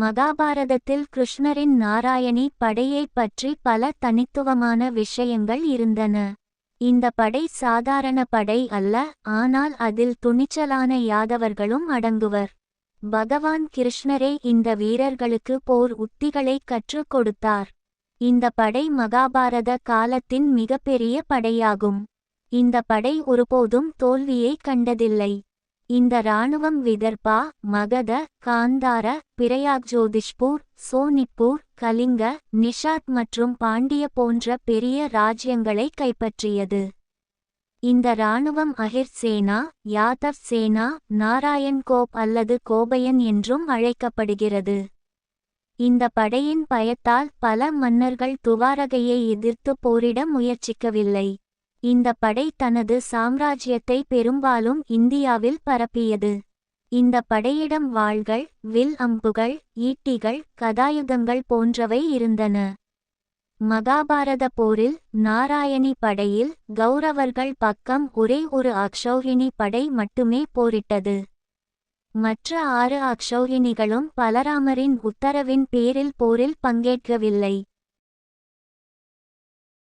மகாபாரதத்தில் கிருஷ்ணரின் நாராயணி படையைப் பற்றி பல தனித்துவமான விஷயங்கள் இருந்தன. இந்த படை சாதாரண படை அல்ல ஆனால் அதில் துணிச்சலான யாதவர்களும் அடங்குவர். பகவான் கிருஷ்ணரே இந்த வீரர்களுக்கு போர் உத்திகளை கற்றுக் கொடுத்தார். இந்த படை மகாபாரத காலத்தின் மிகப்பெரிய படையாகும். இந்த படை ஒருபோதும் தோல்வியை கண்டதில்லை. இந்த இராணுவம் விதர்பா மகத காந்தார பிரயாக்ஜோதிஷ்பூர் சோனிப்பூர் கலிங்க நிஷாத் மற்றும் பாண்டிய போன்ற பெரிய ராஜ்யங்களை கைப்பற்றியது. இந்த இராணுவம் அஹிர் சேனா யாதவ் சேனா நாராயண் கோப் அல்லது கோபயன் என்றும் அழைக்கப்படுகிறது. இந்த படையின் பயத்தால் பல மன்னர்கள் துவாரகையை எதிர்த்து போரிட முயற்சிக்கவில்லை. இந்த படை தனது சாம்ராஜ்யத்தை பெரும்பாலும் இந்தியாவில் பரப்பியது. இந்த படையிடம் வாள்கள் வில் அம்புகள் ஈட்டிகள் கதாயுதங்கள் போன்றவை இருந்தன. மகாபாரத போரில் நாராயணி படையில் கௌரவர்கள் பக்கம் ஒரே ஒரு அக்ஷௌகிணி படை மட்டுமே போரிட்டது. மற்ற ஆறு அக்ஷௌகிணிகளும் பலராமரின் உத்தரவின் பேரில் போரில் பங்கேற்கவில்லை.